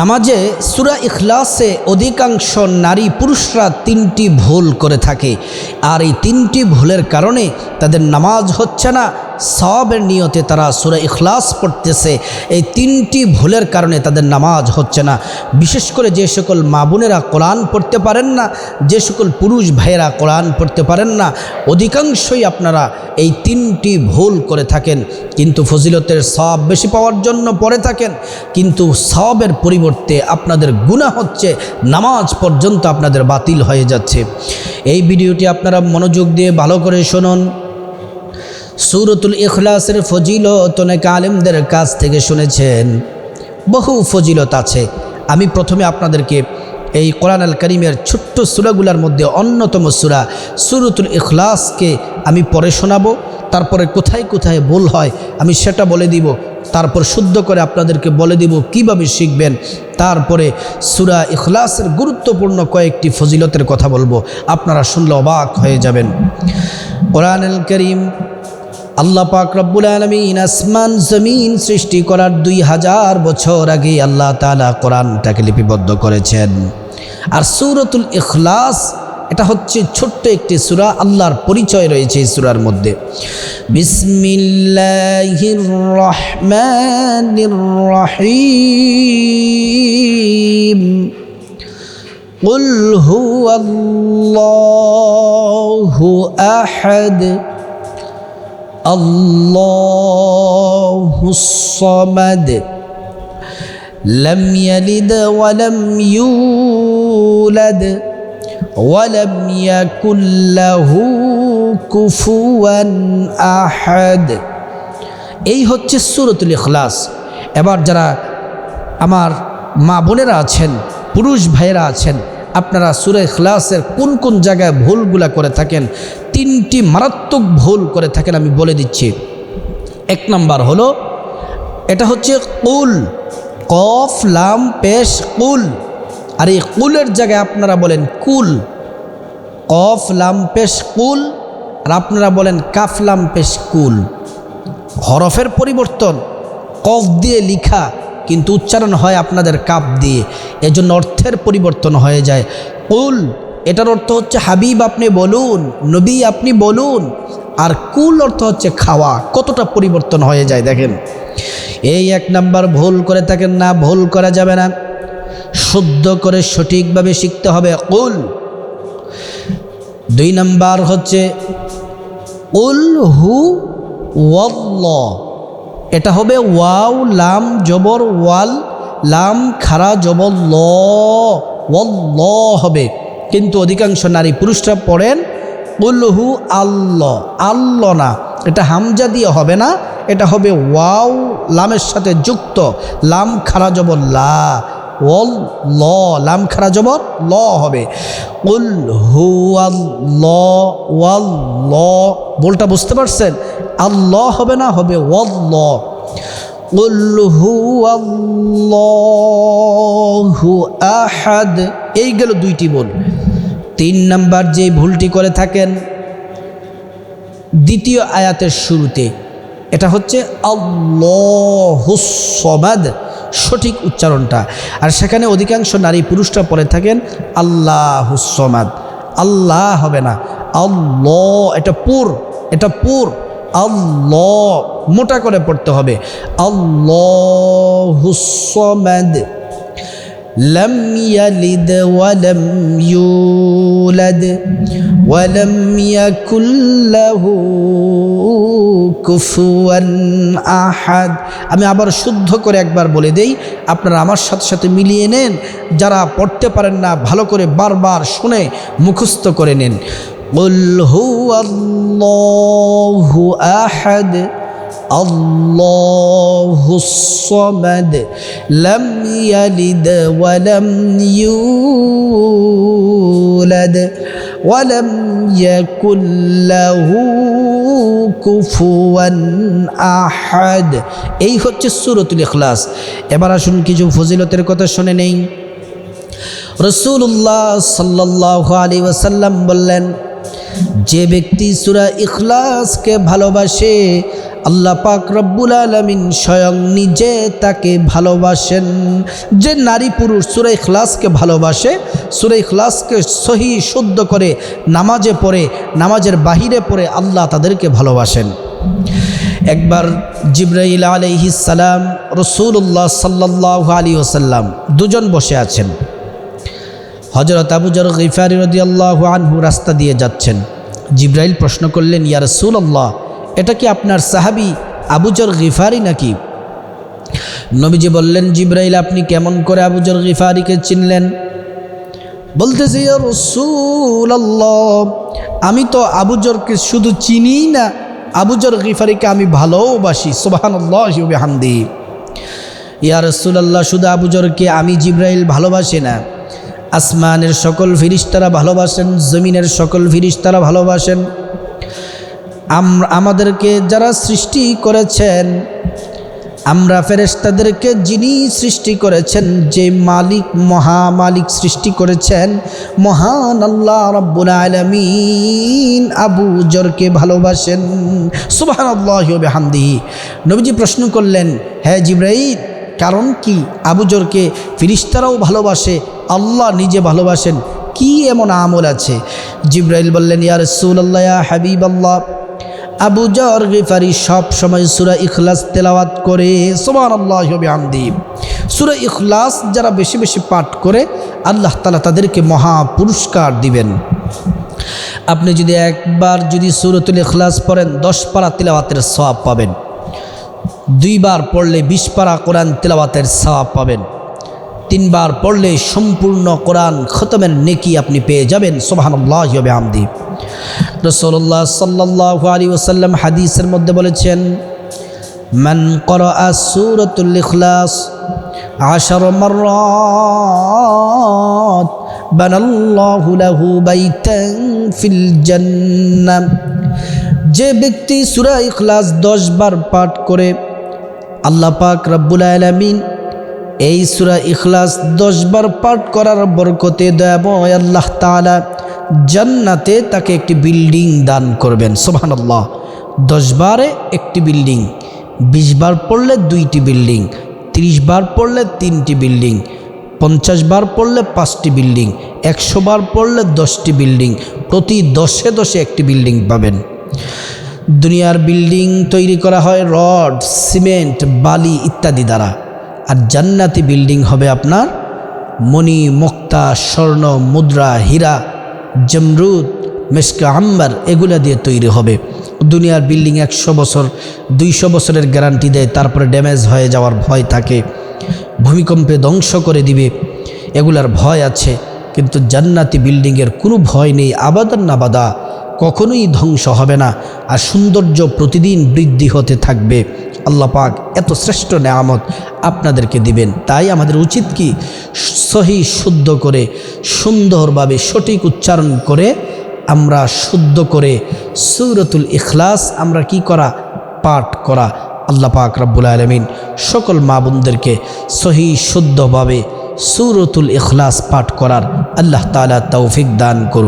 নামাজে সুরা ইখলাসে অধিকাংশ নারী পুরুষরা তিনটি ভুল করে থাকে। আর এই তিনটি ভুলের কারণে তাদের নামাজ হচ্ছে না সবের নিয়তে তারা সুরা ইখলাস পড়তেছে। এই তিনটি ভুলের কারণে তাদের নামাজ হচ্ছে না। বিশেষ করে যে সকল মা বোনেরা কোরআন পড়তে পারেন না, যে সকল পুরুষ ভাইয়েরা কোরআন পড়তে পারেন না, অধিকাংশই আপনারা এই তিনটি ভুল করে থাকেন। কিন্তু ফজিলতের সব বেশি পাওয়ার জন্য পড়ে থাকেন। কিন্তু সবের পরিবর্তে আপনাদের গুণা হচ্ছে, নামাজ পর্যন্ত আপনাদের বাতিল হয়ে যাচ্ছে। এই ভিডিওটি আপনারা মনোযোগ দিয়ে ভালো করে শুনুন। সুরতুল ইখলাসের ফজিলত অনেক আলেমদের কাছ থেকে শুনেছেন। বহু ফজিলত আছে। আমি প্রথমে আপনাদেরকে এই কোরআন আল করিমের ছোট্ট সুরাগুলার মধ্যে অন্যতম সুরা সুরতুল ইখলাসকে আমি পরে শোনাবো। তারপরে কোথায় কোথায় ভুল হয় আমি সেটা বলে দিব। তারপর শুদ্ধ করে আপনাদেরকে বলে দিব কীভাবে শিখবেন। তারপরে সুরা ইখলাসের গুরুত্বপূর্ণ কয়েকটি ফজিলতের কথা বলব। আপনারা শুনলে অবাক হয়ে যাবেন। কোরআন আল করিম আল্লাহ পাক রব্বুল আলমিন আসমান জমিন সৃষ্টি করার দুই হাজার বছর আগে আল্লাহ তালা কোরআনটাকে লিপিবদ্ধ করেছেন আর সুরতুল ইখলাস এটা হচ্ছে ছোট্ট একটি সুরা আল্লাহর পরিচয় রয়েছে এই সুরার মধ্যে বিসমিল্লাহির রহমানির রহিম قل هو الله أحد الله الصمد لم يلد ولم يولد ولم يكن له كفوا أحد এই হচ্ছে সুরতুল ইখলাস এবার যারা আমার মা বোনেরা আছেন পুরুষ ভাইয়েরা আছেন আপনারা সুরে ইখলাসের কোন কোন জায়গায় ভুলগুলা করে থাকেন তিনটি মারাত্মক ভুল করে থাকেন, আমি বলে দিচ্ছি। এক নাম্বার হলো, এটা হচ্ছে কুল, কফ, লাম, পেশ, কুল। আর এই কুলের জায়গায় আপনারা বলেন কুল, কফ, লাম, পেশ, কুল। আর আপনারা বলেন কাফ, লাম, পেশ, কুল। হরফের পরিবর্তন, কফ দিয়ে লিখা, কিন্তু উচ্চারণ হয় আপনাদের কাপ দিয়ে। এজন্য অর্থের পরিবর্তন হয়ে যায়। কুল এটার অর্থ হচ্ছে হাবিব আপনি বলুন, নবী আপনি বলুন, আর কুল অর্থ হচ্ছে খাওয়া। কতটা পরিবর্তন হয়ে যায় দেখেন। এই এক নাম্বার ভুল করে থাকেন না, ভুল করা যাবে না। শুদ্ধ করে সঠিকভাবে শিখতে হবে কুল। দুই নাম্বার হচ্ছে উল হু ওয়াল্ল এটা হবে ওয়াও, লাম, জবর, ওয়াল, লাম, খারা, জবর, ল। হবে। কিন্তু অধিকাংশ নারী পুরুষরা পড়েন উল্লহু আল্ল। আল্ল না। এটা হামজা দিয়ে হবে না, এটা হবে ওয়াও, লামের সাথে যুক্ত। লাম খারা জবর লা ওল ল, লাম খারা জবর ল হবে। উল হু ল ওয়াল ল। বলটা বুঝতে পারছেন? আল্লাহ হবে না, হবে ওয়াল্ল উল হু আহাদ। এই গেল দুইটি বল। তিন নাম্বার যে ভুলটি করে থাকেন, দ্বিতীয় আয়াতের শুরুতে, এটা হচ্ছে আল্লাহুসমাদ সঠিক উচ্চারণটা। আর সেখানে অধিকাংশ নারী পুরুষরা পড়ে থাকেন আল্লাহুসমাদ আল্লাহ হবে না, আল্লাহ, এটা পুর এটা পুর, আল্লাহ, মোটা করে পড়তে হবে। আল্লাহুসমাদ لم يلد ولم يولد ولم يكن له কুফুয়ান আহাদ আমি আবার শুদ্ধ করে একবার বলে দেই আপনারা আমার সাথে সাথে মিলিয়ে নেন যারা পড়তে পারেন না ভালো করে বারবার শুনে মুখস্থ করে নেন قل هو الله أحد الله الصمد لم يلد ولم يولد ولم يكن له কুফুয়ান আহাদ এই হচ্ছে সুরতুল ইখলাস এবার আসুন কিছু ফজিলতের কথা শুনে নেই রসুল্লাহ সাল্লাহ আলী ওয়াসাল্লাম বললেন যে ব্যক্তি সুরা ইখলাসকে ভালোবাসে, আল্লাহ পাক রব্বুল আলমিন স্বয়ং নিজে তাকে ভালোবাসেন। যে নারী পুরুষ সুরে ইখলাসকে ভালোবাসে, সুরে ইখলাসকে সহি, শুদ্ধ করে নামাজে পড়ে, নামাজের বাহিরে পড়ে আল্লাহ তাদেরকে ভালোবাসেন। একবার জিব্রাইল আলাইহিস সালাম রসুল্লাহ সাল্লাহ আলী ওসাল্লাম দুজন বসে আছেন। হজরত আবুজর গিফারি রদিয়াল্লাহ আনহু রাস্তা দিয়ে যাচ্ছেন। জিব্রাইল প্রশ্ন করলেন, ইয়া রসুল্লাহ এটা কি আপনার সাহাবি আবুজর গিফারি নাকি? নবীজি বললেন, জিব্রাইল, আপনি কেমন করে আবুজর গিফারিকে চিনলেন? বলতেছে রসুল্লাহ আমি তো আবুজরকে শুধু চিনি না আবুজর গিফারিকে আমি ভালোবাসি সোবাহান্লাহ হামদি ইয়া রসুলাল্লাহ, শুধু আবুজরকে আমি জিব্রাইল ভালোবাসি না আসমানের সকল ফিরিস্তারা ভালোবাসেন, জমিনের সকল ফিরিস্তারা ভালোবাসেন। আমাদেরকে যারা সৃষ্টি করেছেন, আমরা ফেরেস্তাদেরকে যিনি সৃষ্টি করেছেন, যে মালিক, মহা মালিক সৃষ্টি করেছেন, মহান আল্লাহ রব্বুল আলমিন আবু জরকে ভালোবাসেন। সুবাহ আল্লাহ হামদি নবীজি প্রশ্ন করলেন হ্যাঁ জিব্রাহিদ কারণ কি? আবুজরকে ফিরিস্তারাও ভালোবাসে, আল্লাহ নিজে ভালোবাসেন। কি এমন আমল আছে? জিব্রাইল বললেন ইয়ার রসুল্লাহ হাবিব আল্লাহ আবু জর গিফারি সব সময় সুরা ইখলাস তেলাওয়াত করে সোমান আল্লাহ আমদি সুরা ইখলাস যারা বেশি বেশি পাঠ করে, আল্লাহ তালা তাদেরকে মহা পুরস্কার দিবেন। আপনি যদি একবার যদি সুরতুল ইখলাস পড়েন, দশ পারা তেলাওয়াতের সব পাবেন। দুইবার পড়লে বিশ পারা কোরআন তেলাওয়াতের সওয়াব পাবেন। তিনবার পড়লে সম্পূর্ণ কোরআন খতমের নেকি আপনি পেয়ে যাবেন সোহানুল্লাহ আমদি রসল্লাহ সাল্লাহ আলী ওসাল্লাম হাদিসের মধ্যে বলেছেন, মান কর সুরতুল ইখলাস আশার মাররাত বানাল্লাহু লাহু বাইতান ফিল জান্নাহ। যে ব্যক্তি সুরা ইখলাস 10 বার পাঠ করে, আল্লাহ পাক রব্বুল আলামিন এই সুরা ইখলাস দশবার পাঠ করার বরকতে দয়াময় আল্লাহ তালা জান্নাতে তাকে একটি বিল্ডিং দান করবেন। সোহানাল্লাহ দশবারে একটি বিল্ডিং, বিশ বার পড়লে দুইটি বিল্ডিং, ত্রিশ বার পড়লে তিনটি বিল্ডিং পঞ্চাশ বার পড়লে পাঁচটি বিল্ডিং, একশো বার পড়লে দশটি বিল্ডিং, প্রতি দশে দশে একটি বিল্ডিং পাবেন। দুনিয়ার বিল্ডিং তৈরি করা হয় রড, সিমেন্ট, বালি ইত্যাদি দ্বারা। আর জান্নাতি বিল্ডিং হবে আপনার মণি, মুক্তা, স্বর্ণ, মুদ্রা, হীরা, জমরুদ মেসকা আম্বার, এগুলা দিয়ে তৈরি হবে। দুনিয়ার বিল্ডিং একশো বছর, দুইশো বছরের গ্যারান্টি দেয়, তারপরে ড্যামেজ হয়ে যাওয়ার ভয় থাকে। ভূমিকম্পে ধ্বংস করে দিবে। এগুলার ভয় আছে, কিন্তু জান্নাতি বিল্ডিংয়ের কোনো ভয় নেই, আবাদান নাবাদা। কখনোই ধ্বংস হবে না, আর সৌন্দর্য প্রতিদিন বৃদ্ধি হতে থাকবে। আল্লাহ পাক এত শ্রেষ্ঠ নেয়ামত আপনাদেরকে দিবেন। তাই আমাদের উচিত কি? সহি শুদ্ধ করে, সুন্দরভাবে সঠিক উচ্চারণ করে আমরা শুদ্ধ করে সৌরতুল ইখলাস আমরা কি করা? পাঠ করা। আল্লাহ পাক রব্বুল আলমিন সকল মা বোনদেরকে সহি, শুদ্ধভাবে সুরতুল ইখলাস পাঠ করার আল্লাহ তালা তৌফিক দান করুন।